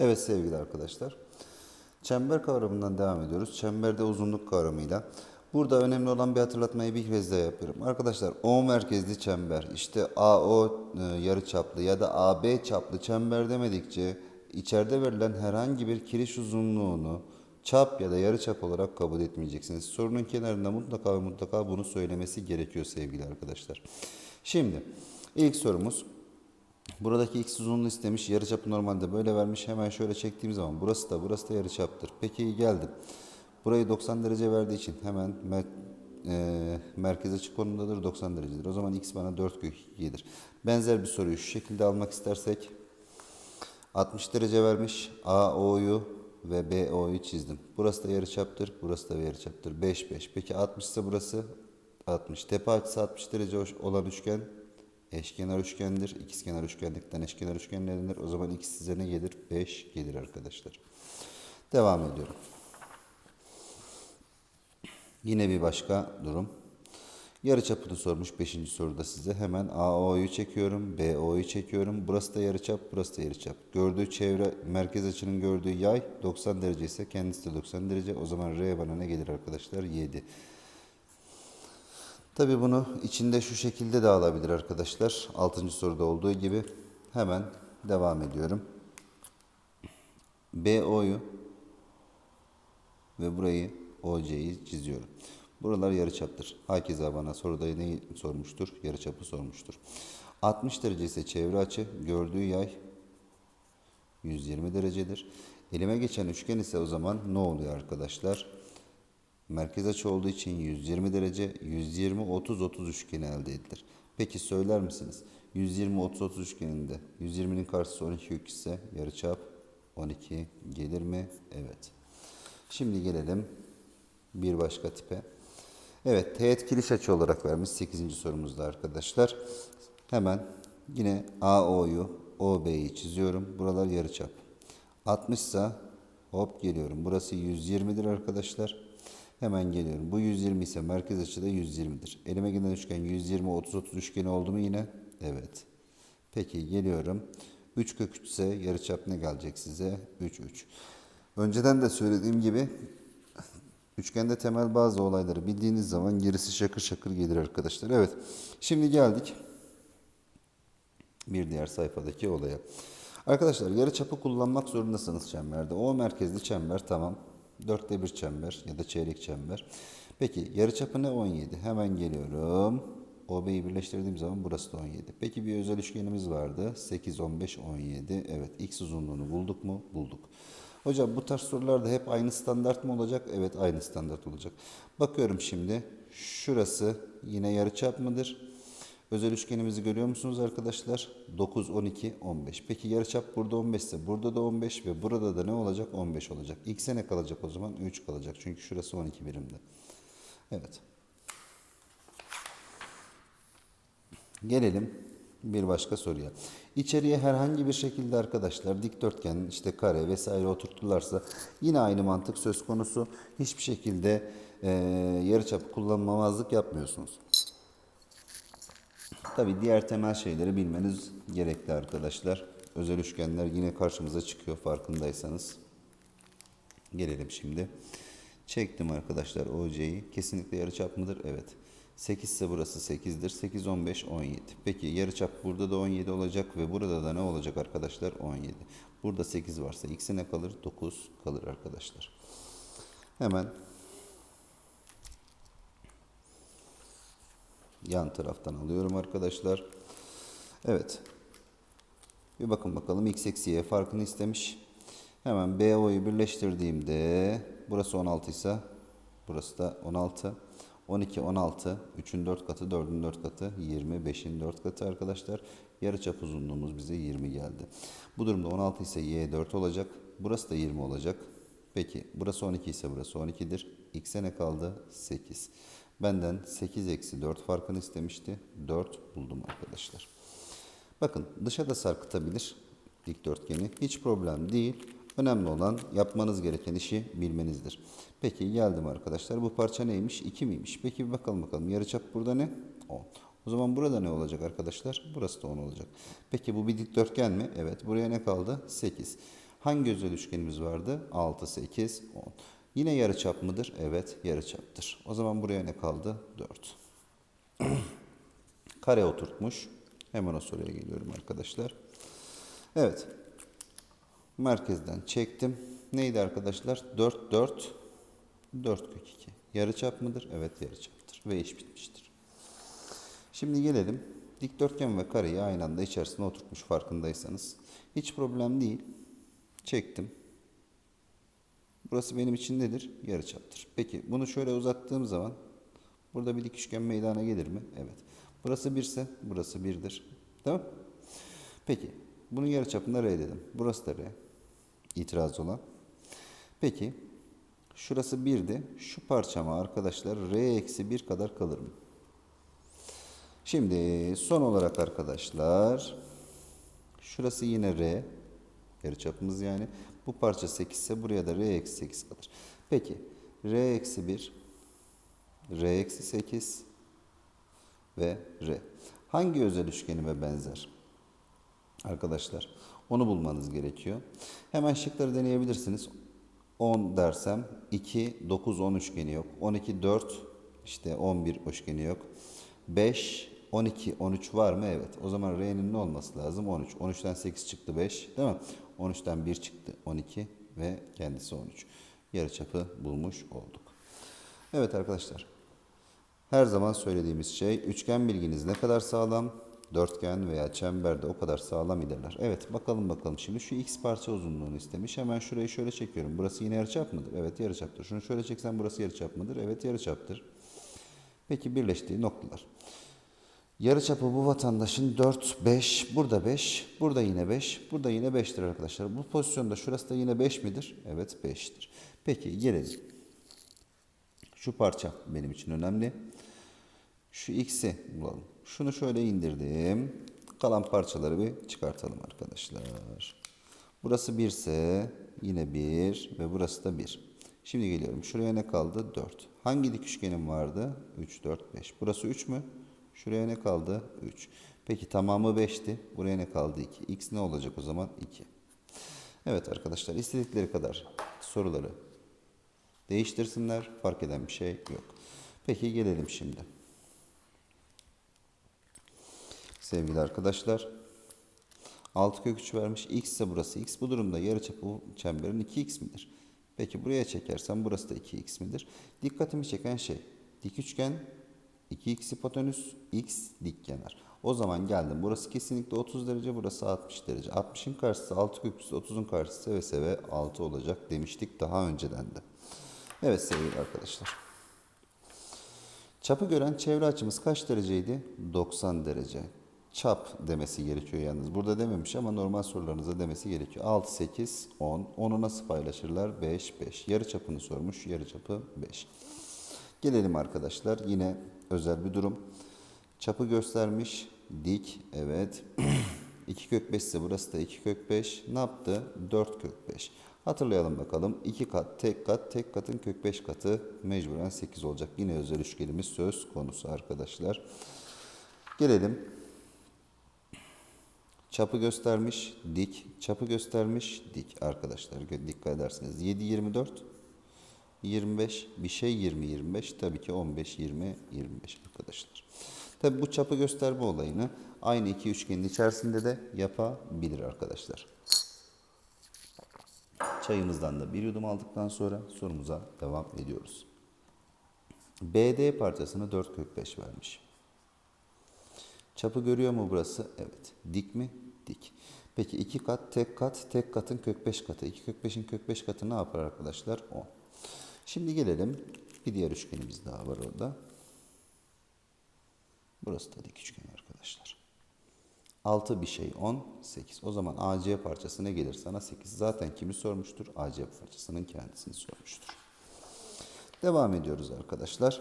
Evet sevgili arkadaşlar. Çember kavramından devam ediyoruz. Çemberde uzunluk kavramıyla. Burada önemli olan bir hatırlatmayı bir kez daha yapıyorum. Arkadaşlar O merkezli çember, işte AO e, yarıçaplı ya da AB çaplı çember demedikçe içeride verilen herhangi bir kiriş uzunluğunu çap ya da yarıçap olarak kabul etmeyeceksiniz. Sorunun kenarında mutlaka ve mutlaka bunu söylemesi gerekiyor sevgili arkadaşlar. Şimdi ilk sorumuz Buradaki x uzunluğu istemiş. Yarıçapı normalde böyle vermiş. Hemen şöyle çektiğim zaman burası da burası da yarıçaptır. Peki geldim. Burayı 90 derece verdiği için hemen mer e, merkez açı konumdadır 90 derecedir. O zaman x bana 4 kök 2'dir. Benzer bir soruyu şu şekilde almak istersek 60 derece vermiş. AO'yu ve BO'yu çizdim. Burası da yarıçaptır. Burası da yarıçaptır. 5 5. Peki 60 ise burası 60. Tepe açısı 60 derece olan üçgen eşkenar üçgendir. İkizkenar üçgenlikten eşkenar üçgen denir. O zaman x size ne gelir? 5 gelir arkadaşlar. Devam ediyorum. Yine bir başka durum. Yarıçapını sormuş 5. soruda size. Hemen AO'yu çekiyorum, BO'yu çekiyorum. Burası da yarıçap, burası da yarıçap. Gördüğü çevre, merkez açının gördüğü yay 90 derece ise kendisi de 90 derece. O zaman R bana ne gelir arkadaşlar? 7. Tabi bunu içinde şu şekilde de alabilir arkadaşlar. 6. soruda olduğu gibi. Hemen devam ediyorum. BO'yu ve burayı OC'yi çiziyorum. Buralar yarıçaptır. Hakeza bana soruda neyi sormuştur? Yarıçapı sormuştur. 60 derece ise çevre açı. Gördüğü yay 120 derecedir. Elime geçen üçgen ise o zaman ne oluyor arkadaşlar? Merkez açı olduğu için 120 derece, 120 30 30 üçgeni elde edilir. Peki söyler misiniz? 120 30 30 üçgeninde 120'nin karşısı 12 kök ise yarıçap 12 gelir mi? Evet. Şimdi gelelim bir başka tipe. Evet, teğet kiriş açı olarak vermiş 8. sorumuzda arkadaşlar. Hemen yine AO'yu, OB'yi çiziyorum. Buralar yarıçap. 60 ise hop geliyorum. Burası 120'dir arkadaşlar. Hemen geliyorum. Bu 120 ise merkez açıda 120'dir. Elime gelen üçgen 120 30 30 üçgeni oldu mu yine? Evet. Peki geliyorum. 3 kök 3 ise yarıçap ne gelecek size? 3 3. Önceden de söylediğim gibi üçgende temel bazı olayları bildiğiniz zaman gerisi şakır şakır gelir arkadaşlar. Evet. Şimdi geldik bir diğer sayfadaki olaya. Arkadaşlar yarıçapı kullanmak zorundasınız çemberde. O merkezli çember tamam. Dörtte bir çember ya da çeyrek çember. Peki yarıçapı ne 17? Hemen geliyorum. OB'yi birleştirdiğim zaman burası da 17. Peki bir özel üçgenimiz vardı. 8, 15, 17. Evet x uzunluğunu bulduk mu? Bulduk. Hocam bu tarz sorularda hep aynı standart mı olacak? Evet aynı standart olacak. Bakıyorum şimdi. Şurası yine yarıçap mıdır? Özel üçgenimizi görüyor musunuz arkadaşlar? 9, 12, 15. Peki yarıçap burada 15 ise burada da 15 ve burada da ne olacak? 15 olacak. X'e ne kalacak o zaman? 3 kalacak. Çünkü şurası 12 birimde. Evet. Gelelim bir başka soruya. İçeriye herhangi bir şekilde arkadaşlar dikdörtgen, işte kare vesaire oturttularsa yine aynı mantık söz konusu. Hiçbir şekilde e, yarıçap kullanmamazlık yapmıyorsunuz. Tabi diğer temel şeyleri bilmeniz gerekli arkadaşlar. Özel üçgenler yine karşımıza çıkıyor farkındaysanız. Gelelim şimdi. Çektim arkadaşlar OC'yi. Kesinlikle yarıçap mıdır? Evet. 8 ise burası 8'dir. 8, 15, 17. Peki yarıçap burada da 17 olacak ve burada da ne olacak arkadaşlar? 17. Burada 8 varsa x'e ne kalır? 9 kalır arkadaşlar. Hemen yan taraftan alıyorum arkadaşlar. Evet. Bir bakın bakalım x eksi y farkını istemiş. Hemen BO'yu birleştirdiğimde burası 16 ise burası da 16. 12, 16, 3'ün 4 katı, 4'ün 4 katı, 20, 5'in 4 katı arkadaşlar. Yarıçap uzunluğumuz bize 20 geldi. Bu durumda 16 ise y 4 olacak. Burası da 20 olacak. Peki burası 12 ise burası 12'dir. X'e ne kaldı? 8. Benden 8 eksi 4 farkını istemişti. 4 buldum arkadaşlar. Bakın dışa da sarkıtabilir dikdörtgeni. Hiç problem değil. Önemli olan yapmanız gereken işi bilmenizdir. Peki geldim arkadaşlar. Bu parça neymiş? 2 miymiş? Peki bir bakalım bakalım. Yarıçap burada ne? 10. O zaman burada ne olacak arkadaşlar? Burası da 10 olacak. Peki bu bir dikdörtgen mi? Evet. Buraya ne kaldı? 8. Hangi özel üçgenimiz vardı? 6, 8, 10. Yine yarıçap mıdır? Evet, yarıçaptır. O zaman buraya ne kaldı? 4. Kare oturtmuş. Hemen o soruya geliyorum arkadaşlar. Evet. Merkezden çektim. Neydi arkadaşlar? 4, 4, 4 kök 2. Yarıçap mıdır? Evet, yarıçaptır. Ve iş bitmiştir. Şimdi gelelim. Dikdörtgen ve kareyi aynı anda içerisine oturtmuş farkındaysanız. Hiç problem değil. Çektim. Burası benim için nedir? Yarıçaptır. Peki bunu şöyle uzattığım zaman burada bir dik üçgen meydana gelir mi? Evet. Burası 1 ise burası 1'dir. Tamam Peki bunun yarıçapını R dedim. Burası da R. İtiraz olan. Peki şurası 1'di. Şu parçama arkadaşlar R eksi 1 kadar kalır mı? Şimdi son olarak arkadaşlar şurası yine R yarıçapımız yani. Bu parça 8 ise buraya da R eksi 8 kalır. Peki R eksi 1 R eksi 8 ve R. Hangi özel üçgenime benzer? Arkadaşlar onu bulmanız gerekiyor. Hemen şıkları deneyebilirsiniz. 10 dersem 2, 9, 10 üçgeni yok. 12, 4, işte 11 üçgeni yok. 5, 12, 13 var mı? Evet. O zaman R'nin ne olması lazım? 13. 13'ten 8 çıktı 5 değil mi? 13'ten 1 çıktı 12 ve kendisi 13. Yarıçapı bulmuş olduk. Evet arkadaşlar. Her zaman söylediğimiz şey üçgen bilginiz ne kadar sağlam? Dörtgen veya çemberde o kadar sağlam ilerler. Evet bakalım bakalım şimdi şu x parça uzunluğunu istemiş. Hemen şurayı şöyle çekiyorum. Burası yine yarıçap mıdır? Evet yarıçaptır. Şunu şöyle çeksem burası yarıçap mıdır? Evet yarıçaptır. Peki birleştiği noktalar. Yarıçapı bu vatandaşın 4, 5, burada 5, burada yine 5, burada yine 5'tir arkadaşlar. Bu pozisyonda şurası da yine 5 midir? Evet 5'tir. Peki gelelim. Şu parça benim için önemli. Şu x'i bulalım. Şunu şöyle indirdim. Kalan parçaları bir çıkartalım arkadaşlar. Burası 1 ise yine 1 ve burası da 1. Şimdi geliyorum. Şuraya ne kaldı? 4. Hangi dik üçgenim vardı? 3, 4, 5. Burası 3 mü? Şuraya ne kaldı? 3. Peki tamamı 5'ti. Buraya ne kaldı? 2. X ne olacak o zaman? 2. Evet arkadaşlar istedikleri kadar soruları değiştirsinler. Fark eden bir şey yok. Peki gelelim şimdi. Sevgili arkadaşlar. 6 kök 3 vermiş. X ise burası x. Bu durumda yarıçapı çemberin 2x midir? Peki buraya çekersem burası da 2x midir? Dikkatimi çeken şey. Dik üçgen 2x hipotenüs x dik kenar. O zaman geldim. Burası kesinlikle 30 derece, burası 60 derece. 60'ın karşısı 6 kök üstü, 30'un karşısı seve seve 6 olacak demiştik daha önceden de. Evet sevgili arkadaşlar. Çapı gören çevre açımız kaç dereceydi? 90 derece. Çap demesi gerekiyor yalnız. Burada dememiş ama normal sorularınızda demesi gerekiyor. 6, 8, 10. 10'u nasıl paylaşırlar? 5, 5. Yarı çapını sormuş. Yarı çapı 5. Gelelim arkadaşlar. Yine özel bir durum. Çapı göstermiş. Dik. Evet. 2 kök 5 ise burası da 2 kök 5. Ne yaptı? 4 kök 5. Hatırlayalım bakalım. 2 kat, tek kat, tek katın kök 5 katı mecburen 8 olacak. Yine özel üçgenimiz söz konusu arkadaşlar. Gelelim. Çapı göstermiş, dik. Çapı göstermiş, dik arkadaşlar. Dikkat ederseniz. 7, 24, 25, bir şey 20, 25. Tabii ki 15, 20, 25 arkadaşlar. Tabii bu çapı gösterme olayını aynı iki üçgenin içerisinde de yapabilir arkadaşlar. Çayımızdan da bir yudum aldıktan sonra sorumuza devam ediyoruz. BD parçasını 4 kök 5 vermiş. Çapı görüyor mu burası? Evet. Dik mi? Dik. Peki iki kat, tek kat, tek katın kök 5 katı. 2 kök 5'in kök 5 katı ne yapar arkadaşlar? 10. Şimdi gelelim. Bir diğer üçgenimiz daha var orada. Burası da dik üçgen arkadaşlar. 6 bir şey 10, 8. O zaman AC parçası ne gelir sana? 8. Zaten kimi sormuştur? AC parçasının kendisini sormuştur. Devam ediyoruz arkadaşlar.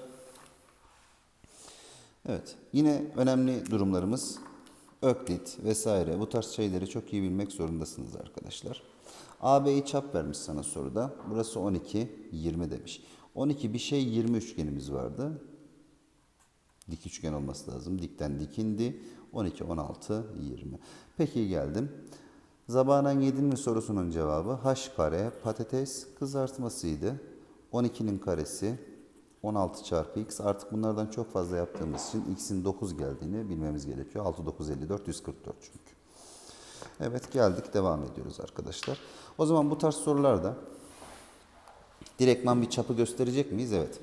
Evet. Yine önemli durumlarımız Öklit vesaire bu tarz şeyleri çok iyi bilmek zorundasınız arkadaşlar. AB'yi çap vermiş sana soruda. Burası 12, 20 demiş. 12 bir şey 20 üçgenimiz vardı. Dik üçgen olması lazım. Dikten dikindi. 12, 16, 20. Peki geldim. Zabanan 7'nin sorusunun cevabı h kare patates kızartmasıydı. 12'nin karesi 16 çarpı x artık bunlardan çok fazla yaptığımız için x'in 9 geldiğini bilmemiz gerekiyor. 6 9 54 144 çünkü. Evet geldik devam ediyoruz arkadaşlar. O zaman bu tarz sorularda direktman bir çapı gösterecek miyiz? Evet.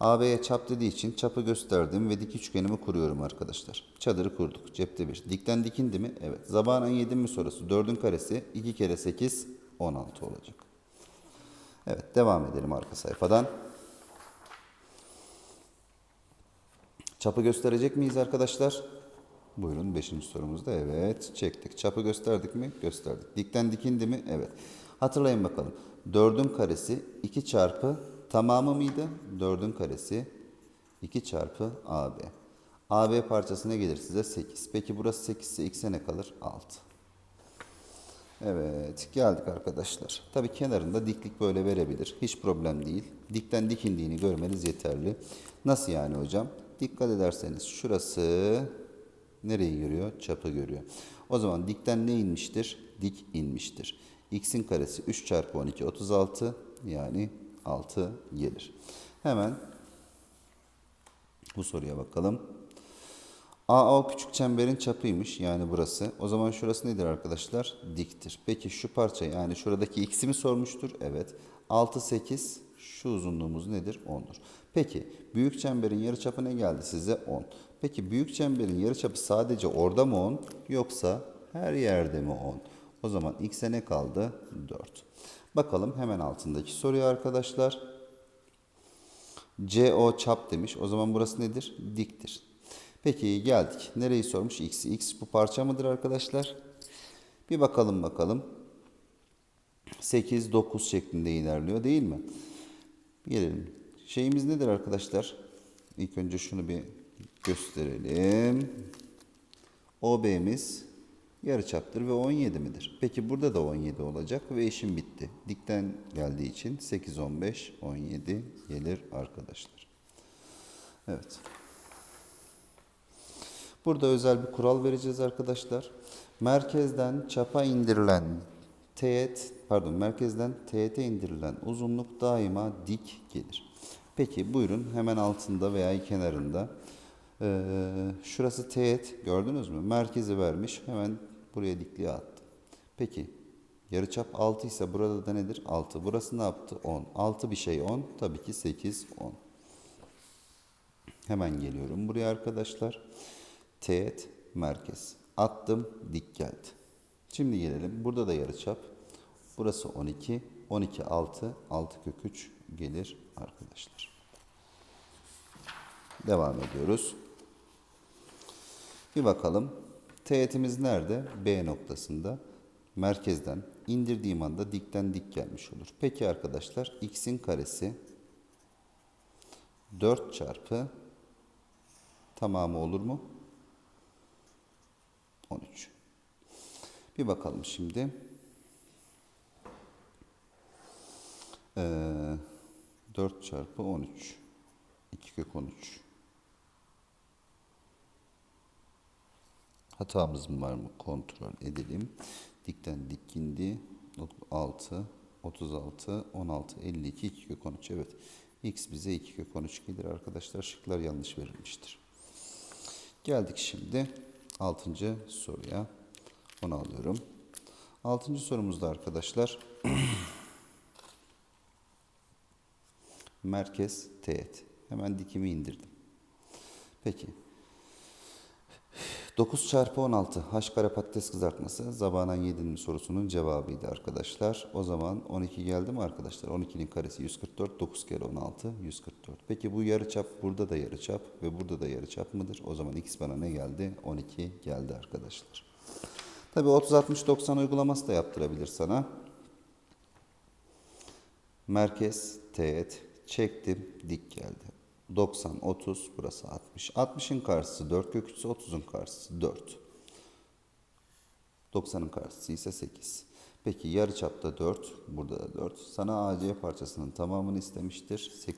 AB'ye çap dediği için çapı gösterdim ve dik üçgenimi kuruyorum arkadaşlar. Çadırı kurduk. Cepte bir. Dikten dikindi mi? Evet. Zabanan 7 mi sorusu? 4'ün karesi 2 kere 8 16 olacak. Evet devam edelim arka sayfadan. Çapı gösterecek miyiz arkadaşlar? Buyurun 5. sorumuzda evet çektik. Çapı gösterdik mi? Gösterdik. Dikten dikindi mi? Evet. Hatırlayın bakalım. 4'ün karesi 2 çarpı tamamı mıydı? 4'ün karesi 2 çarpı AB. AB parçası ne gelir size? 8. Peki burası 8 ise x'e ne kalır? 6. Evet geldik arkadaşlar. Tabi kenarında diklik böyle verebilir. Hiç problem değil. Dikten dikindiğini görmeniz yeterli. Nasıl yani hocam? Dikkat ederseniz şurası nereyi görüyor? Çapı görüyor. O zaman dikten ne inmiştir? Dik inmiştir. X'in karesi 3 çarpı 12 36 yani 6 gelir. Hemen bu soruya bakalım. AO küçük çemberin çapıymış yani burası. O zaman şurası nedir arkadaşlar? Diktir. Peki şu parça yani şuradaki x'i mi sormuştur? Evet. 6 8 şu uzunluğumuz nedir? 10'dur. Peki büyük çemberin yarıçapı ne geldi size? 10. Peki büyük çemberin yarıçapı sadece orada mı 10 yoksa her yerde mi 10? O zaman x'e ne kaldı? 4. Bakalım hemen altındaki soruya arkadaşlar. CO çap demiş. O zaman burası nedir? Diktir. Peki geldik. Nereyi sormuş? X. X bu parça mıdır arkadaşlar? Bir bakalım bakalım. 8, 9 şeklinde ilerliyor değil mi? Gelelim. Şeyimiz nedir arkadaşlar? İlk önce şunu bir gösterelim. OB'miz yarıçaptır ve 17 midir? Peki burada da 17 olacak ve işim bitti. Dikten geldiği için 8, 15, 17 gelir arkadaşlar. Evet. Burada özel bir kural vereceğiz arkadaşlar. Merkezden çapa indirilen teğet, pardon merkezden teğete indirilen uzunluk daima dik gelir. Peki buyurun hemen altında veya kenarında. Ee, şurası teğet gördünüz mü? Merkezi vermiş. Hemen buraya dikliğe attım. Peki yarıçap 6 ise burada da nedir? 6. Burası ne yaptı? 10. 6 bir şey 10. Tabii ki 8, 10. Hemen geliyorum buraya arkadaşlar. Teğet merkez. Attım dik geldi. Şimdi gelelim. Burada da yarıçap. Burası 12. 12 6. 6 kök 3 gelir arkadaşlar. Devam ediyoruz. Bir bakalım. Teğetimiz nerede? B noktasında. Merkezden indirdiğim anda dikten dik gelmiş olur. Peki arkadaşlar x'in karesi 4 çarpı tamamı olur mu? 13. Bir bakalım şimdi. Ee, 4 çarpı 13. 2 kök 13. Hatamız mı var mı? Kontrol edelim. Dikten dikindi. 6, 36, 16, 52, 2 kök 13. Evet. X bize 2 kök 13 gelir arkadaşlar. Şıklar yanlış verilmiştir. Geldik şimdi 6. soruya. Onu alıyorum. 6. sorumuzda arkadaşlar merkez teğet. Hemen dikimi indirdim. Peki. 9 çarpı 16 h kare patates kızartması zabanan 7'nin sorusunun cevabıydı arkadaşlar. O zaman 12 geldi mi arkadaşlar? 12'nin karesi 144, 9 kere 16 144. Peki bu yarıçap burada da yarıçap ve burada da yarıçap mıdır? O zaman x bana ne geldi? 12 geldi arkadaşlar. Tabii 30 60 90 uygulaması da yaptırabilir sana. Merkez teğet çektim dik geldi. 90, 30, burası 60. 60'ın karşısı 4 kök 3'ü, 30'un karşısı 4. 90'ın karşısı ise 8. Peki yarı çapta 4, burada da 4. Sana AC parçasının tamamını istemiştir.